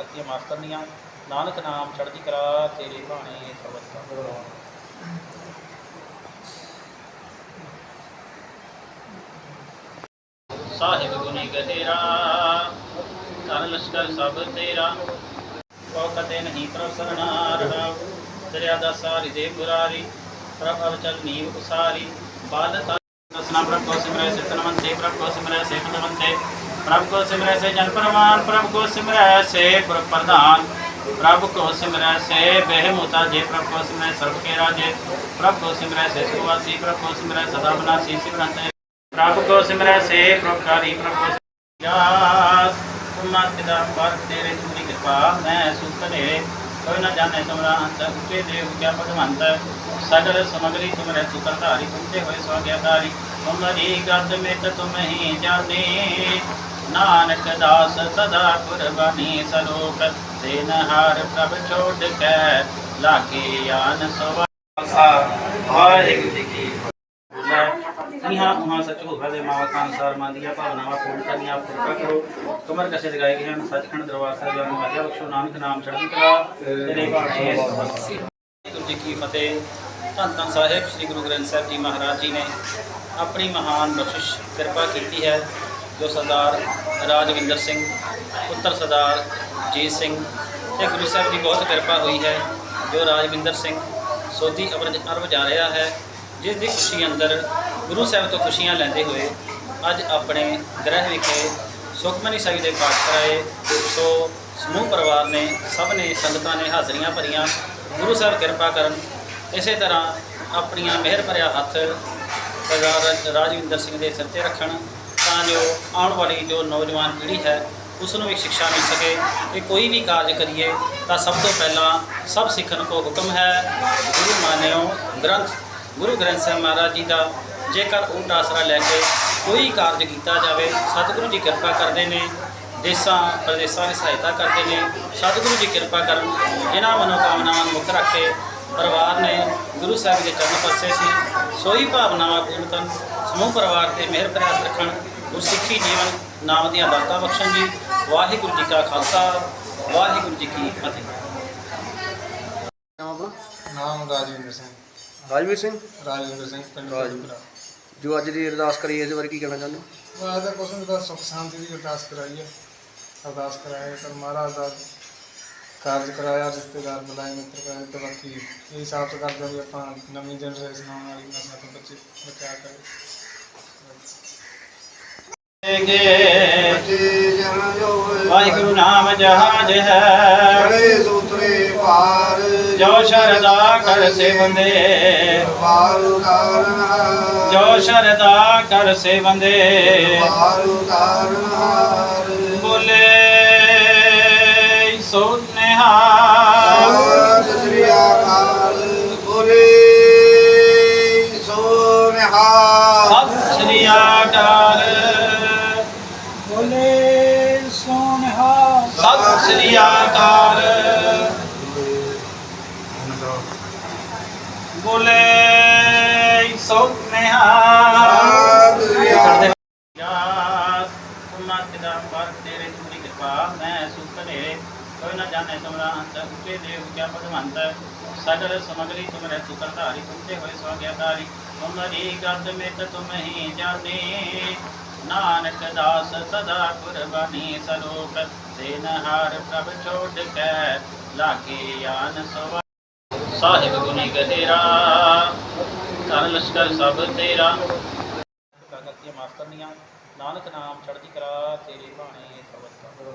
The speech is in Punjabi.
ਗਲਤੀਆਂ ਮਾਫ ਕਰਨੀਆਂ ਨਾਨਕ ਨਾਮ ਚੜ੍ਹਦੀ ਕਲਾ ਤੇਰੇ ਬਾਣੇ ਸਬਦ ਕਰ ਸਾਹਿਬ ਗੁਣੀ ਗਹਿਰਾ, ਧਨ ਲਸ਼ਕਰ ਸਭ ਤੇਰਾ। ਕੋ ਕਤੇ ਨਹੀਂ ਪ੍ਰਭ ਸਰਣਾ ਰਹਾ, ਦਰਿਆ ਦਾ ਸਾਰੀ ਦੇ ਪੁਰਾਰੀ, ਪ੍ਰਭ ਅਵ ਚਲ ਨੀਵ ਉਸਾਰੀ। ਬਾਲ ਦਸਨਾ ਪ੍ਰਭ ਕੋ ਸਿਮਰੈ ਸਿਤਨਵੰਤੇ ਪ੍ਰਭ ਕੋ ਸਿਮਰੈ ਸੇਖਨਵੰਤੇ ਪ੍ਰਭ ਕੋ ਸਿਮਰੈ ਸੇ ਜਨ ਪ੍ਰਮਾਨ ਪ੍ਰਭ ਕੋ ਸਿਮਰੈ ਸੇ ਗੁਰ ਪ੍ਰਧਾਨ। ਪ੍ਰਭ ਕੋ ਸਿਮਰੈ ਸੇ ਬਹਿਮੁਤਾ ਜੇ, ਪ੍ਰਭ ਕੋ ਸਿਮਰੈ ਸਰਬ ਕੇ ਰਾਜੇ ਪ੍ਰਭ ਕੋ ਸਿਮਰੈ ਸੇ ਸੁਵਾਸੀ, ਪ੍ਰਭ ਕੋ ਸਿਮਰੈ ਸਦਾ ਬਨਾਸੀ ਸਿਮਰੰਤੇ। ਪ੍ਰਭ ਕੋ ਸਿਮਰੈ ਸੇ ਪ੍ਰਭਕਾਰੀ, ਪ੍ਰਭ ਕੋ ਯਾਸ ਤੁਮਾ ਤਿਦਾ ਪਰ ਤੇਰੇ ਤੁਮਰੀ ਕਿਰਪਾ, ਮੈਂ ਸੁਖਨੇ ਕੋਈ ਨਾ ਜਾਣੇ ਤੁਮਰਾ ਅੰਤ, ਉੱਚੇ ਦੇਵ ਕਿਆ ਭਗਵੰਤ। ਸਗਲ ਸਮਗਰੀ, ਤੁਮਰੇ ਸੁਕਰਧਾਰੀ ਤੁਮਤੇ ਹੋਏ ਸੋ ਗਿਆਦਾਰੀ ਤੁਮਰੀ ਗਤ ਮਿਤ ਤੁਮ ਹੀ ਜਾਣੇ ਨਾਨਕ ਦਾਸ ਸਦਾ ਕੁਰਬਾਨੀ ਸਲੋਕ ਸੇਨ ਹਾਰ ਪ੍ਰਭ ਛੋੜ ਕੇ ਲਾਗੇ ਆਨ ਸਵਾ। ਵਾਹਿਗੁਰੂ ਜੀ ਕੀ ਇਹਾਂ ਉਹਾਂ ਸੱਚ ਹੋਗਾ ਦੇ ਮਾਵਾ ਕਾਂ ਅਨੁਸਾਰ ਮੰਦੀਆਂ ਭਾਵਨਾਵਾਂ ਪੂਰਨ ਕਰਨੀਆਂ ਪੂਰਾ ਕਰੋ। ਕਮਰ ਕਸੇ ਲਗਾਏ ਗਏ ਹਨ ਸੱਚਖੰਡ ਦਰਬਾਰ ਸਾਹਿਬ ਜਾਨ ਵਾਜਾ ਬਖਸ਼ੋ ਨਾਨਕ ਨਾਮ ਚੜ੍ਹਦੀ ਕਲਾ ਤੇਰੇ ਬਾਣੇ ਵਾਹਿਗੁਰੂ ਜੀ ਕੀ ਫਤਿਹ। ਧੰਨ ਧੰਨ ਸਾਹਿਬ ਸ੍ਰੀ ਗੁਰੂ ਗ੍ਰੰਥ ਸਾਹਿਬ ਜੀ ਮਹਾਰਾਜ ਜੀ ਨੇ ਆਪਣੀ ਮਹਾਨ ਬਖਸ਼ਿਸ਼ ਕਿਰਪਾ ਕੀਤੀ ਹੈ, ਜੋ ਸਰਦਾਰ ਰਾਜਵਿੰਦਰ ਸਿੰਘ, ਪੁੱਤਰ ਸਰਦਾਰ ਜੀਤ ਸਿੰਘ ਤੇ ਗੁਰੂ ਸਾਹਿਬ ਦੀ ਬਹੁਤ ਕਿਰਪਾ ਹੋਈ ਹੈ, ਜੋ ਰਾਜਵਿੰਦਰ ਸਿੰਘ ਸੋਧੀ ਅਰਬ ਅਰਬ ਜਾ ਰਿਹਾ ਹੈ, ਜਿਸ ਦੀ ਖੁਸ਼ੀ ਅੰਦਰ ਗੁਰੂ ਸਾਹਿਬ ਤੋਂ ਖੁਸ਼ੀਆਂ ਲੈਂਦੇ ਹੋਏ ਅੱਜ ਆਪਣੇ ਗ੍ਰਹਿ ਵਿਖੇ ਸੁਖਮਨੀ ਸਾਹਿਬ ਦੇ ਪਾਠ ਕਰਾਏ। ਸੋ ਸਮੂਹ ਪਰਿਵਾਰ ਨੇ, ਸਭ ਨੇ, ਸੰਗਤਾਂ ਨੇ ਹਾਜ਼ਰੀਆਂ ਭਰੀਆਂ। ਗੁਰੂ ਸਾਹਿਬ ਕਿਰਪਾ ਕਰਨ ਇਸੇ ਤਰ੍ਹਾਂ ਆਪਣੀਆਂ ਮਿਹਰ ਭਰਿਆ ਹੱਥ ਸਰਦਾਰ ਰਾਜਵਿੰਦਰ ਸਿੰਘ ਦੇ ਸਿਰ ਤੇ ਰੱਖਣ, ਤਾਂ ਜੋ ਆਉਣ ਵਾਲੀ ਜੋ ਨੌਜਵਾਨ ਪੀੜ੍ਹੀ ਹੈ ਉਸ ਨੂੰ ਵੀ ਸਿੱਖਿਆ ਮਿਲ ਸਕੇ ਕਿ ਕੋਈ ਵੀ ਕਾਰਜ ਕਰੀਏ, ਤਾਂ ਸਭ ਤੋਂ ਪਹਿਲਾਂ ਸਭ ਸਿੱਖਣ ਕੋ ਹੁਕਮ ਹੈ। ਗੁਰੂ ਮਾਨਿਓ ਗ੍ਰੰਥ, ਗੁਰੂ ਗ੍ਰੰਥ ਸਾਹਿਬ ਮਹਾਰਾਜ ਜੀ ਦਾ ਜੇਕਰ ਉਹ ਆਸਰਾ ਲੈ ਕੇ ਕੋਈ ਕਾਰਜ ਕੀਤਾ ਜਾਵੇ, ਸਤਿਗੁਰੂ ਜੀ ਕਿਰਪਾ ਕਰਦੇ ਨੇ, ਦੇਸਾਂ ਪ੍ਰਦੇਸਾਂ ਦੀ ਸਹਾਇਤਾ ਕਰਦੇ ਨੇ, ਸਤਿਗੁਰੂ ਜੀ ਕਿਰਪਾ ਕਰਨ, ਜਿਨ੍ਹਾਂ ਮਨੋਕਾਮਨਾਵਾਂ ਨੂੰ ਮੁੱਖ ਰੱਖ ਕੇ ਪਰਿਵਾਰ ਨੇ ਗੁਰੂ ਸਾਹਿਬ ਦੇ ਚਰਨ ਪਰਸੇ ਸੀ। ਸੋਈ ਭਾਵਨਾਵਾਂ ਕਰਨ ਸਮੂਹ ਪਰਿਵਾਰ ਤੇ ਮਿਹਰ ਹੱਥ ਰੱਖਣ ਗੁਰਸਿੱਖੀ ਜੀਵਨ ਨਾਮ ਦੀਆਂ ਦਾਤਾਂ ਬਖਸ਼ਣ ਜੀ। ਵਾਹਿਗੁਰੂ ਜੀ ਕਾ ਖਾਲਸਾ ਵਾਹਿਗੁਰੂ ਜੀ ਕੀ ਫਤਿਹ। ਨਾਮ ਆਪਣਾ? ਨਾਮ ਰਾਜਵਿੰਦਰ ਸਿੰਘ। ਰਾਜਵੀਰ ਸਿੰਘ? ਰਾਜਵਿੰਦਰ ਸਿੰਘ ਪਿੰਡ ਰਾਜਪੁਰਾ ਜੋ। ਅੱਜ ਦੀ ਅਰਦਾਸ ਕਰੀ ਇਸ ਬਾਰੇ ਕੀ ਕਹਿਣਾ ਚਾਹੁੰਦੇ ਹੋ? ਮੈਂ ਤਾਂ ਕੁਛ ਨਹੀਂ ਬਸ ਸੁਖ ਸ਼ਾਂਤੀ ਦੀ ਅਰਦਾਸ ਕਰਾਈ ਹੈ। ਅਰਦਾਸ ਕਰਾਇਆ ਤਾਂ ਮਹਾਰਾਜ ਦਾ ਕਾਰਜ ਕਰਾਇਆ ਰਿਸ਼ਤੇਦਾਰ ਬੁਲਾਏ ਮਿੱਤਰ ਕਰਾਏ ਤੇ ਬਾਕੀ ਇਹ ਸਾਬਤ ਕਰਦੇ ਵੀ ਆਪਾਂ ਨਵੀਂ ਜਨਰੇਸ਼ਨ ਆਉਣ ਵਾਲੀ ਨਸਲ ਤੋਂ ਬੱਚੇ ਬਚਾ ਕਰੇ ਵਾਹਿਗੁਰੂ ਨਾਮ ਜਹਾਜ ਹੈ। ਬੜੇ ਸੂਤਰੇ ਪਾਰ। ਜੋ ਸ਼ਰਦਾ ਕਰ ਸੇਵੰਦੇ। ਪਾਰ ਉਤਾਰਨਹਾਰ ਜੋ ਸ਼ਰਦਾ ਕਰ ਸੇਵੰਦੇ। ਪਾਰ ਉਤਾਰਨਹਾਰ ਬੋਲੇ ਸੋ ਨਿਹਾਲ ਸਤਿ ਸ੍ਰੀ ਅਕਾਲ। ਬੋਲੇ ਸੋ ਨਿਹਾਲ ਸਤਿ ਸ੍ਰੀ ਅਕਾਲ। ਯਾਸ ਤੁਮਾ ਤਿਦਾ ਪਰ ਤੇਰੇ ਤੁਮਰੀ ਕਿਰਪਾ ਮੈਂ ਸੁਖਨੇ ਕੋਈ ਨਾ ਜਾਣੇ ਤੁਮਰਾ ਅੰਤ ਉੱਚੇ ਦੇਵ ਕਿਆ ਭਗਵੰਤ। ਸਗਲ ਸਮਗਰੀ ਤੁਮਰੇ ਸੁਕਰਧਾਰੀ ਤੁਮਤੇ ਹੋਏ ਸੋ ਗਿਆਦਾਰੀ ਤੁਮਰੀ ਗਤ ਮਿਤ ਤੁਮ ਹੀ ਜਾਣੇ। ਨਾਨਕ ਦਾਸ ਸਦਾ ਕੁਰਬਾਨੀ ਸਲੋਕ ਸੇਨ ਪ੍ਰਭ ਛੋੜ ਕੇ, ਲਾਗੇ ਆਨ ਸਵਾ। ਸਾਹਿਬ ਗੁਣੀ ਗਹਿਰਾ, ਧਨ ਲਸ਼ਕਰ ਸਭ ਤੇਰਾ। ਗਲਤੀਆਂ ਮਾਫ ਕਰਨੀਆਂ ਨਾਨਕ ਨਾਮ ਚੜ੍ਹਦੀ ਕਲਾ ਤੇਰੇ ਬਾਣੇ ਸਬਦ ਕਰ